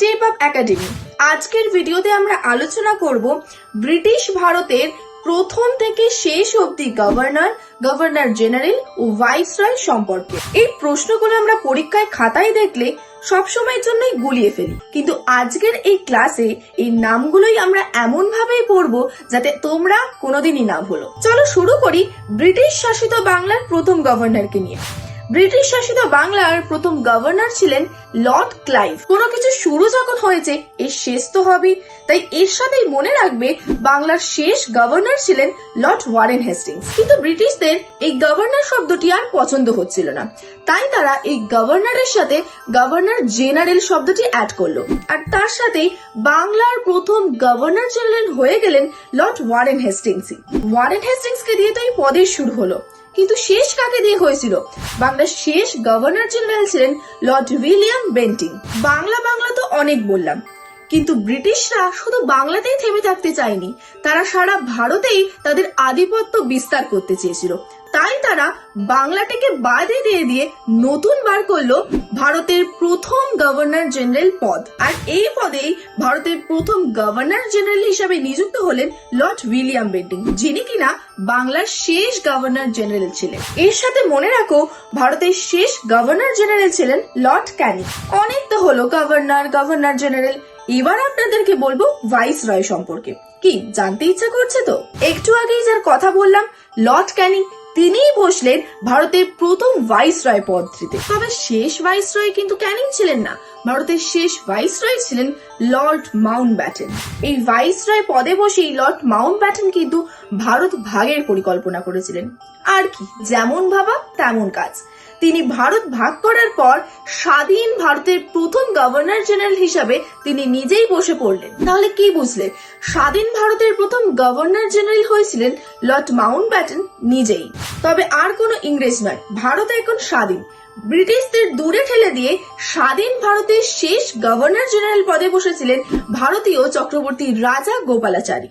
Step up academy আজকের ভিডিওতে আমরা আলোচনা করব ব্রিটিশ ভারতের প্রথম থেকে শেষ অবধি গভর্নর গভর্নর জেনারেল ও ভাইসরয় সম্পর্কে। এই প্রশ্নগুলো আমরা পরীক্ষায় খাতায় দেখলে সব সবসময়ের জন্যই গুলিয়ে ফেলি। কিন্তু আজকের এই ক্লাসে এই নামগুলোই আমরা এমন ভাবেই পড়ব যাতে তোমরা কোনোদিনই না ভুলো। চলো শুরু করি ব্রিটিশ শাসিত বাংলার প্রথম গভর্নরকে নিয়ে। ব্রিটিশ শাসিত বাংলার প্রথম গভর্নর ছিলেন লর্ড ক্লাইভ। কোনো কিছু শুরু যখন হয়েছে এর শেষ তো হবেই। তাই এর সাথেই মনে রাখবে, বাংলার শেষ গভর্নর ছিলেন লর্ড ওয়ারেন হেস্টিংস। কিন্তু ব্রিটিশদের এই গভর্নর শব্দটি আর পছন্দ হচ্ছিল না। তাই তারা এই গভর্নরের সাথে গভর্নর জেনারেল শব্দটি অ্যাড করল। আর তার সাথেই বাংলার প্রথম গভর্নর জেনারেল হয়ে গেলেন লর্ড ওয়ারেন হেস্টিংসই। ওয়ারেন হেস্টিংসকে দিয়ে তো এই পদের শুরু হলো। কিন্তু শেষ কাকে দিয়ে হয়েছিল? বাংলার শেষ গভর্নর জেনারেল ছিলেন lord William Bentinck Bangla Bangla তো অনেক বললাম। কিন্তু ব্রিটিশরা শুধু বাংলাতেই থেমে থাকতে চায়নি। তারা সারা ভারতেই তাদের আধিপত্য বিস্তার করতে চেয়েছিল। তাই তারা বাংলাটাকে বাদে দিয়ে দিয়ে নতুন বার করল ভারতের প্রথম গভর্নর জেনারেল পদ। আর এই পদেই ভারতের প্রথম গভর্নর জেনারেল হিসাবে নিযুক্ত হলেন লর্ড উইলিয়াম বেন্টিং, যিনি কিনা বাংলার শেষ গভর্নর জেনারেল ছিলেন। এর সাথে মনে রাখো, ভারতের শেষ গভর্নর জেনারেল ছিলেন লর্ড ক্যানিং অনেক তো হলো গভর্নর গভর্নর জেনারেল। এবার আপনাদেরকে বলব ভাইস রয় সম্পর্কে। কি, জানতে ইচ্ছা করছে তো? একটু আগেই যার কথা বললাম, লর্ড ক্যানিং তিনিই বসলেন ভারতের প্রথম ভাইস রয় পদটিতে। তবে শেষ ভাইস রয় কিন্তু ক্যানিং ছিলেন না। ভারতের শেষ ভাইস রয় ছিলেন লর্ড মাউন্ট ব্যাটেন এই ভাইস রয় পদে বসেই লর্ড মাউন্ট ব্যাটেন কিন্তু ভারত ভাগের পরিকল্পনা করেছিলেন। আর কি, যেমন ভাবা তেমন কাজ। তিনি ভারত ভাগ করার পর স্বাধীন ভারতের প্রথম গভর্নর জেনারেল হিসাবে তিনি নিজেই বসে পড়লেন। তাহলে কি বুঝলে স্বাধীন ভারতের প্রথম গভর্নর জেনারেল হয়েছিলেন লর্ড মাউন্ট ব্যাটন নিজেই। তবে আর কোনো ইংরেজ নয়, ভারত এখন স্বাধীন। ব্রিটিশদের দূরে ঠেলে দিয়ে স্বাধীন ভারতের শেষ গভর্নর জেনারেল পদে বসেছিলেন ভারতীয় চক্রবর্তী রাজা গোপালাচারী।